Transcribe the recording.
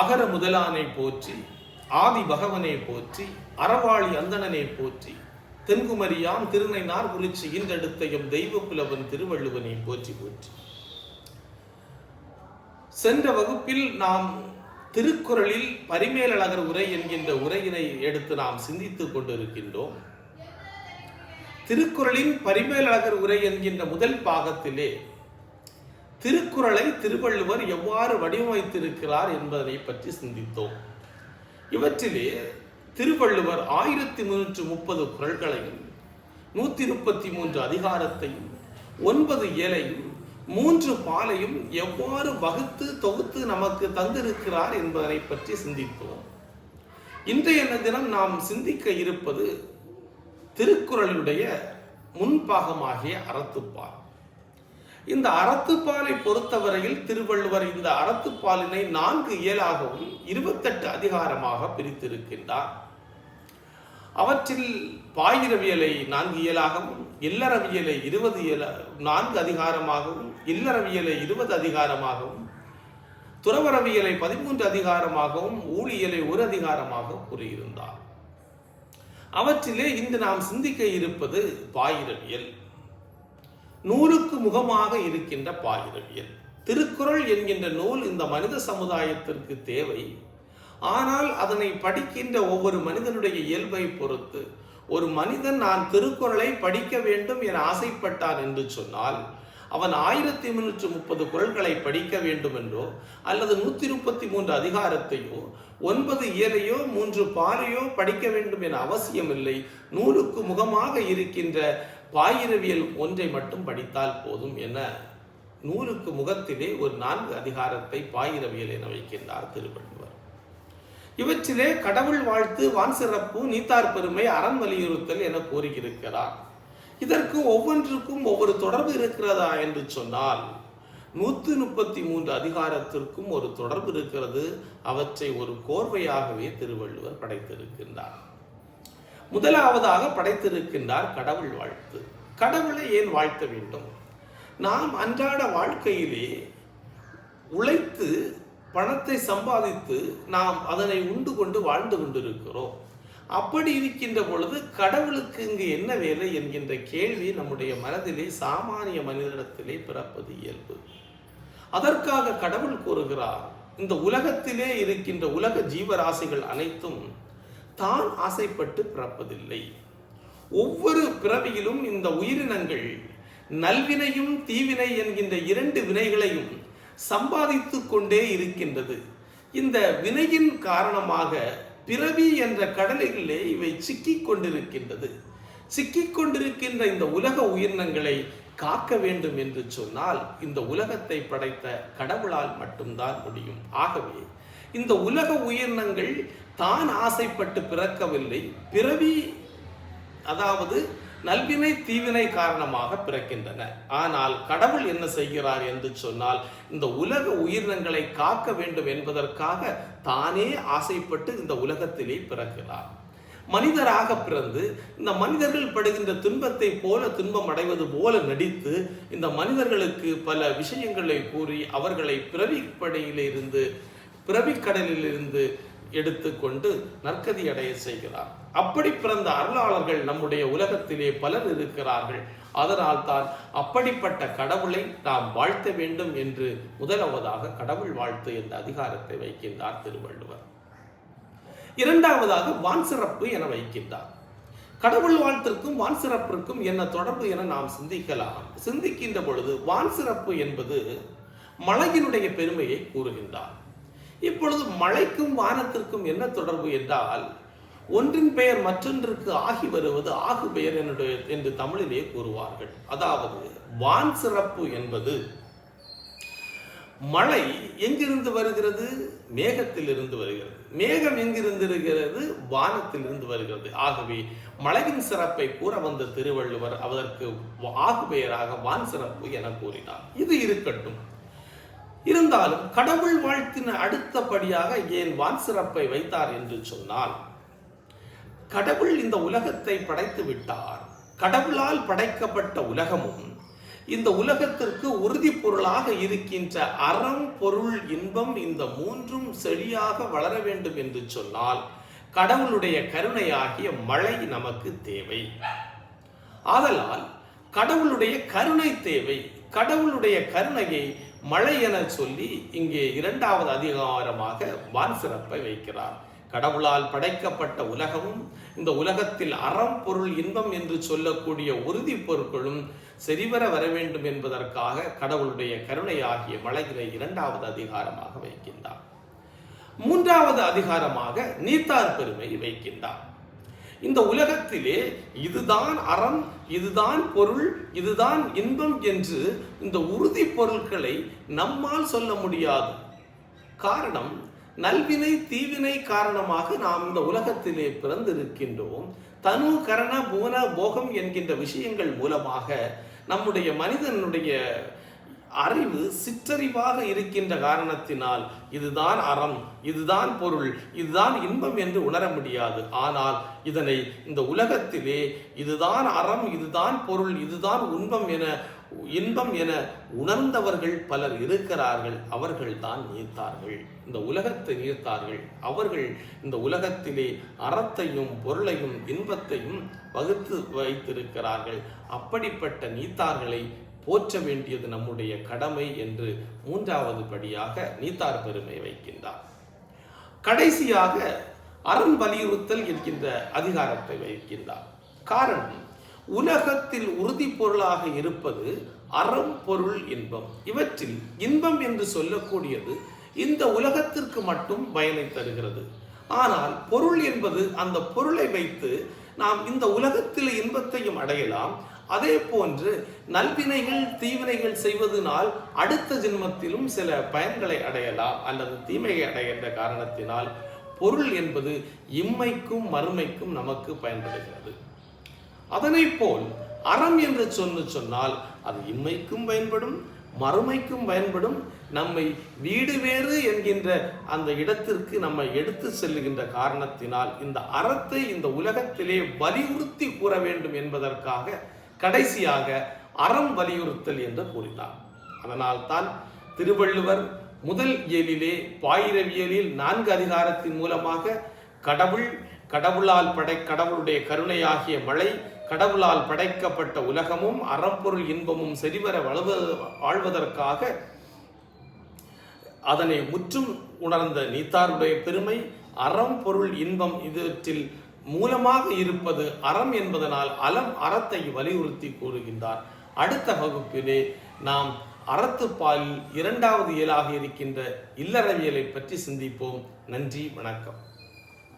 அகர முதலானை போற்றி ஆதி பகவனை போற்றி அறவாளி அந்தணனை போற்றி தென்குமரியாம் திருநை நார்குறிச்சி இன்றெடுத்த தெய்வ புலவன் திருவள்ளுவனை போற்றி போற்றி. சென்ற வகுப்பில் நாம் திருக்குறளில் பரிமேலழகர் உரை என்கின்ற உரையினை எடுத்து நாம் சிந்தித்துக் கொண்டிருக்கின்றோம். திருக்குறளின் பரிமேலழகர் உரை என்கின்ற முதல் பாகத்திலே திருக்குறளை திருவள்ளுவர் எவ்வாறு வடிவமைத்திருக்கிறார் என்பதனை பற்றி சிந்தித்தோம். இவற்றிலே திருவள்ளுவர் ஆயிரத்தி முன்னூற்று முப்பது குறள்களையும் நூற்றி முப்பத்தி மூன்று அதிகாரத்தையும் ஒன்பது ஏழையும் மூன்று பாலையும் எவ்வாறு வகுத்து தொகுத்து நமக்கு தந்திருக்கிறார் என்பதனை பற்றி சிந்தித்தோம். இன்றைய தினம் நாம் சிந்திக்க இருப்பது திருக்குறளுடைய முன்பாகமாகிய அறத்துப்பால். இந்த அறத்துப்பாலை பொறுத்தவரையில் திருவள்ளுவர் இந்த அறத்துப்பாலினை நான்கு இயலாகவும் இருபத்தெட்டு அதிகாரமாக பிரித்திருக்கின்றார். அவற்றில் பாயிரவியலை நான்கு இயலாகவும் இல்லறவியலை இருபது இயல நான்கு அதிகாரமாகவும் இல்லறவியலை இருபது அதிகாரமாகவும் துறவரவியலை பதிமூன்று அதிகாரமாகவும் ஊழியலை ஒரு அதிகாரமாக கூறியிருந்தார். அவற்றிலே இன்று நாம் சிந்திக்க இருப்பது பாயிரவியல். நூலுக்கு முகமாக இருக்கின்ற பாயிரவியல் திருக்குறள் என்கின்ற நூல் இந்த மனித சமுதாயத்திற்கு தேவை. ஆனால் அதனை படிக்கின்ற ஒவ்வொரு மனிதனுடைய இயல்பை பொறுத்து ஒரு மனிதன் நான் திருக்குறளை படிக்க வேண்டும் என ஆசைப்பட்டான் என்று சொன்னால் அவன் ஆயிரத்தி முன்னூற்றி முப்பது குரல்களை படிக்க வேண்டும் என்றோ அல்லது நூற்றி முப்பத்தி மூன்று அதிகாரத்தையோ ஒன்பது இயலையோ மூன்று பாலையோ படிக்க வேண்டும் என அவசியமில்லை. நூலுக்கு முகமாக இருக்கின்ற பாயிரவியல் ஒன்றை மட்டும் படித்தால் போதும் என நூலுக்கு முகத்திலே ஒரு நான்கு அதிகாரத்தை பாயிரவியல் என வைக்கின்றார் திருவள்ளுவர். இவற்றிலே கடவுள் வாழ்த்து வான் சிறப்பு நீத்தார் பெருமை அறம் வலியுறுத்தல் என கூறியிருக்கிறார். இதற்கு ஒவ்வொன்றுக்கும் ஒவ்வொரு தொடர்பு இருக்கிறதா என்று சொன்னால் நூற்று முப்பத்தி மூன்று அதிகாரத்திற்கும் ஒரு தொடர்பு இருக்கிறது. அவற்றை ஒரு கோர்வையாகவே திருவள்ளுவர் படைத்திருக்கின்றார். முதலாவதாக படைத்திருக்கின்றார் கடவுள் வாழ்த்து. கடவுளை ஏன் வாழ்த்த வேண்டும்? நாம் அன்றாட வாழ்க்கையிலே உழைத்து பணத்தை சம்பாதித்து நாம் அதனை உண்டு கொண்டு வாழ்ந்து கொண்டிருக்கிறோம். அப்படி இருக்கின்ற பொழுது கடவுளுக்கு இங்கு என்ன வேலை என்கின்ற கேள்வி நம்முடைய மனதிலே சாமானிய மனிதனிடத்திலே பிறப்பது இயல்பு. அதற்காக கடவுள் கூறுகிறார் இந்த உலகத்திலே இருக்கின்ற உலக ஜீவராசிகள் அனைத்தும் தான் ஆசைப்பட்டு பிறப்பதில்லை. ஒவ்வொரு பிறவியிலும் இந்த உயிரினங்கள் நல்வினையும் தீவினை என்கின்ற இரண்டு வினைகளையும் சம்பாதித்து கொண்டே இருக்கின்றது. இந்த வினையின் காரணமாக பிறவி என்ற கடலிலே இவை சிக்கிக் கொண்டிருக்கின்றது. சிக்கிக் கொண்டிருக்கின்ற இந்த உலக உயிரினங்களை காக்க வேண்டும் என்று சொன்னால் இந்த உலகத்தை படைத்த கடவுளால் மட்டும்தான் முடியும். ஆகவே இந்த உலக உயிரினங்கள் தான் ஆசைப்பட்டு பிறக்கவில்லை. பிறவி அதாவது நல்வினை தீவினை காரணமாக பிறக்கின்றன. ஆனால் கடவுள் என்ன செய்கிறார் என்று சொன்னால் இந்த உலக உயிரினங்களை காக்க வேண்டும் என்பதற்காக தானே ஆசைப்பட்டு இந்த உலகத்திலே பிறக்கிறார். மனிதராக பிறந்து இந்த மனிதர்கள் படுகின்ற துன்பத்தை போல துன்பம் அடைவது போல நடித்து இந்த மனிதர்களுக்கு பல விஷயங்களை கூறி அவர்களை பிறவிப்படையிலிருந்து பிறவிக்கடலிலிருந்து எடுத்துக்கொண்டு நற்கதி அடைய செய்கிறார். அப்படி பிறந்த அருளாளர்கள் நம்முடைய உலகத்திலே பலர் இருக்கிறார்கள். அதனால் தான் அப்படிப்பட்ட கடவுளை நாம் வாழ்த்த வேண்டும் என்று முதலாவதாக கடவுள் வாழ்த்து என்ற அதிகாரத்தை வைக்கின்றார் திருவள்ளுவர். இரண்டாவதாக வான் சிறப்பு என வைக்கின்றார். கடவுள் வாழ்த்திற்கும் வான் சிறப்பிற்கும் என்ன தொடர்பு என நாம் சிந்திக்கலாம். சிந்திக்கின்ற பொழுது வான் சிறப்பு என்பது மலையினுடைய பெருமையை கூறுகின்றார். இப்பொழுது மழைக்கும் வானத்திற்கும் என்ன தொடர்பு என்றால் ஒன்றின் பெயர் மற்றொன்றுக்கு ஆகி வருவது ஆகு பெயர் என்னுடைய என்று தமிழிலே கூறுவார்கள். அதாவது வான் சிறப்பு என்பது மழை எங்கிருந்து வருகிறது? மேகத்தில் இருந்து வருகிறது. மேகம் எங்கிருந்து இருக்கிறது வானத்தில் இருந்து வருகிறது. ஆகவே மழையின் சிறப்பை கூற வந்த திருவள்ளுவர் அதற்கு ஆகு பெயராக வான் சிறப்பு என கூறினார். இது இருக்கட்டும். இருந்தாலும் கடவுள் வாழ்த்தின அடுத்தபடியாக ஏன் வான் சிறப்பை வைத்தார் என்று சொன்னால் கடவுள் இந்த உலகத்தை படைத்து விட்டார். கடவுளால் படைக்கப்பட்ட உலகமும் இந்த உலகத்திற்கு உறுதி பொருளாக இருக்கின்ற அறம் பொருள் இன்பம் இந்த மூன்றும் செழியாக வளர வேண்டும் என்று சொன்னால் கடவுளுடைய கருணையாகிய மழை நமக்கு தேவை. ஆதலால் கடவுளுடைய கருணை தேவை. கடவுளுடைய கருணையை மழை என சொல்லி இங்கே இரண்டாவது அதிகாரமாக வான் சிறப்பை வைக்கிறார். கடவுளால் படைக்கப்பட்ட உலகமும் இந்த உலகத்தில் அறம் பொருள் இன்பம் என்று சொல்லக்கூடிய உறுதி பொருட்களும் சரிவர வர வேண்டும் என்பதற்காக கடவுளுடைய கருணையாகிய மழையினை இரண்டாவது அதிகாரமாக வைக்கின்றார். மூன்றாவது அதிகாரமாக நீத்தார் பெருமை வைக்கின்றார். இந்த உலகத்திலே இதுதான் அறம் இதுதான் பொருள் இதுதான் இன்பம் என்று இந்த உறுதி பொருட்களை நம்மால் சொல்ல முடியாது. காரணம் நல்வினை தீவினை காரணமாக நாம் இந்த உலகத்திலே பிறந்திருக்கின்றோம். தனு கரண புவன போகம் என்கின்ற விஷயங்கள் மூலமாக நம்முடைய மனிதனுடைய அறிவு சிற்றறிவாக இருக்கின்ற காரணத்தினால் இதுதான் அறம் இதுதான் பொருள் இதுதான் இன்பம் என்று உணர முடியாது. ஆனால் இதனை இந்த உலகத்திலே இதுதான் அறம் இதுதான் பொருள் இதுதான் இன்பம் என இன்பம் என உணர்ந்தவர்கள் பலர் இருக்கிறார்கள். அவர்கள் தான் இந்த உலகத்தை நீர்த்தார்கள். அவர்கள் இந்த உலகத்திலே அறத்தையும் பொருளையும் இன்பத்தையும் வகுத்து வைத்திருக்கிறார்கள். அப்படிப்பட்ட நீத்தார்களை போற்ற வேண்டியது நம்முடைய கடமை என்று மூன்றாவது படியாக நீத்தார் பெருமை வைக்கின்றார். கடைசியாக அறம் வலியுறுத்தல் என்கின்ற அதிகாரத்தை வைக்கின்றார். காரணம் உலகத்தில் உறுதி பொருளாக இருப்பது அறம் பொருள் இன்பம். இவற்றில் இன்பம் என்று சொல்லக்கூடியது இந்த உலகத்திற்கு மட்டும் பயனை தருகிறது. ஆனால் பொருள் என்பது அந்த பொருளை வைத்து நாம் இந்த உலகத்தில் இன்பத்தையும் அடையலாம் அதே போன்று நல்வினைகள் தீவினைகள் செய்வதனால் அடுத்த ஜென்மத்திலும் சில பயன்களை அடையலாம் அல்லது தீமையை அடைகின்ற காரணத்தினால் பொருள் என்பது இம்மைக்கும் மறுமைக்கும் நமக்கு பயன்படுகிறது. அதனை போல் அறம் என்று சொன்னு சொன்னால் அது இம்மைக்கும் பயன்படும் மறுமைக்கும் பயன்படும். நம்மை வீடு வேறு என்கின்ற அந்த இடத்திற்கு நம்மை எடுத்து செல்லுகின்ற காரணத்தினால் இந்த அறத்தை இந்த உலகத்திலே வலியுறுத்தி கூற வேண்டும் என்பதற்காக கடைசியாக அறம் வலியுறுத்தல் என்று கூறினார். அதனால்தான் திருவள்ளுவர் முதல் இயலிலே பாயிரவியலில் நான்கு அதிகாரத்தின் மூலமாக கடவுள் கடவுளால் படை கடவுளுடைய கருணையாகிய மழை கடவுளால் படைக்கப்பட்ட உலகமும் அறம்பொருள் இன்பமும் சரிவர வளவ வாழ்வதற்காக அதனை முற்றும் உணர்ந்த நீத்தாருடைய பெருமை அறம் பொருள் இன்பம் இவற்றில் மூலமாக இருப்பது அறம் என்பதனால் அலம் அறத்தை வலியுறுத்தி கூறுகின்றார். அடுத்த வகுப்பிலே நாம் அறத்துப்பாலில் இரண்டாவது இயலாக இருக்கின்ற இல்லறவியலை பற்றி சிந்திப்போம். நன்றி வணக்கம்.